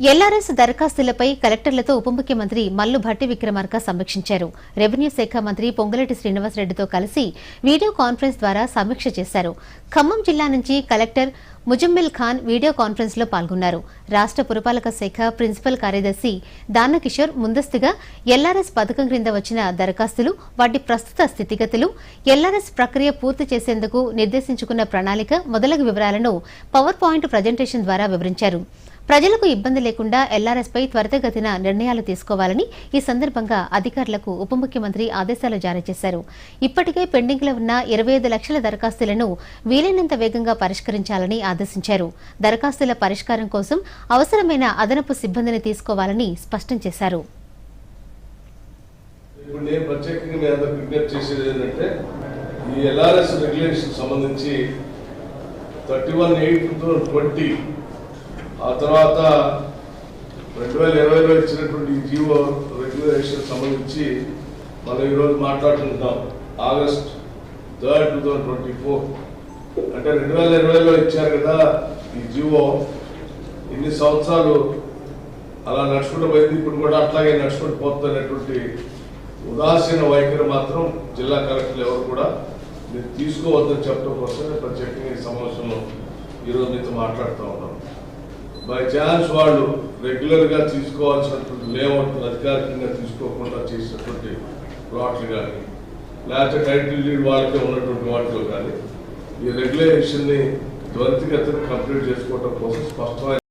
LRS దరఖాస్తులపై కలెక్టర్లతో ఉప ముఖ్యమంత్రి మల్లు భట్టి విక్రమార్క సమీక్షించారు. రెవెన్యూ శాఖ మంత్రి పొంగులేటి శ్రీనివాసరెడ్డితో కలిసి వీడియో కాన్ఫరెన్స్ ద్వారా సమీక్ష చేశారు. ఖమ్మం జిల్లా నుంచి కలెక్టర్ ముజమ్మిల్ ఖాన్ వీడియో కాన్ఫరెన్స్లో పాల్గొన్నారు. రాష్ట్ర పురపాలక శాఖ ప్రిన్సిపల్ కార్యదర్శి దానకిషోర్ ముందస్తుగా ఎల్ఆర్ఎస్ పథకం క్రింద వచ్చిన దరఖాస్తులు వాటి ప్రస్తుత స్థితిగతులు ఎల్ఆర్ఎస్ ప్రక్రియ పూర్తి చేసేందుకు నిర్దేశించుకున్న ప్రణాళిక మొదలగు వివరాలను పవర్ పాయింట్ ప్రజెంటేషన్ ద్వారా వివరించారు. ప్రజలకు ఇబ్బంది లేకుండా ఎల్ఆర్ఎస్ పై త్వరితగతిన నిర్ణయాలు తీసుకోవాలని ఈ సందర్భంగా అధికారులకు ఉప ముఖ్యమంత్రి ఆదేశాలు జారీ చేశారు. ఇప్పటికే పెండింగ్లో ఉన్న ఇరవై ఐదు లక్షల దరఖాస్తులను వీలైనంత వేగంగా పరిష్కరించాలని ఆదేశించారు. దరఖాస్తుల పరిష్కారం కోసం అవసరమైన అదనపు సిబ్బందిని తీసుకోవాలని స్పష్టం చేశారు. ఈ ఎల్ఆర్ఎస్ రెగ్యులేషన్ సంబంధించి థర్టీ వన్ ఎయిట్ ట్వంటీ ఆ తర్వాత రెండు వేల ఇరవైలో ఇచ్చినటువంటి జీవో రెగ్యులేషన్ సంబంధించి మనం ఈరోజు మాట్లాడుకుంటున్నాం. August third two thousand twenty four. అంటే రెండు వేల ఇరవైలో ఇచ్చారు కదా ఈ జీవో. ఇన్ని సంవత్సరాలు అలా నడుచుకుంటూ పోయింది. ఇప్పుడు కూడా అట్లాగే నడుచుకుంటూ పోతున్నటువంటి ఉదాసీన వైఖరి మాత్రం జిల్లా కలెక్టర్లు ఎవరు కూడా మీరు తీసుకోవద్దని చెప్పడం కోసం ప్రత్యేకంగా ఈ సమావేశంలో ఈరోజు మీతో మాట్లాడుతూ ఉన్నాం. బై ఛాన్స్ వాళ్ళు రెగ్యులర్గా తీసుకోవాల్సినటువంటి లేఅవుట్ అధికారికంగా తీసుకోకుండా చేసినటువంటి ప్లాట్లు కానీ లేకపోతే టైటిల్ డీడ్ వాళ్ళకే ఉన్నటువంటి వాటిలో కానీ ఈ రెగ్యులేషన్ని త్వరితగతిన కంప్లీట్ చేసుకోవడం కోసం స్పష్టమైన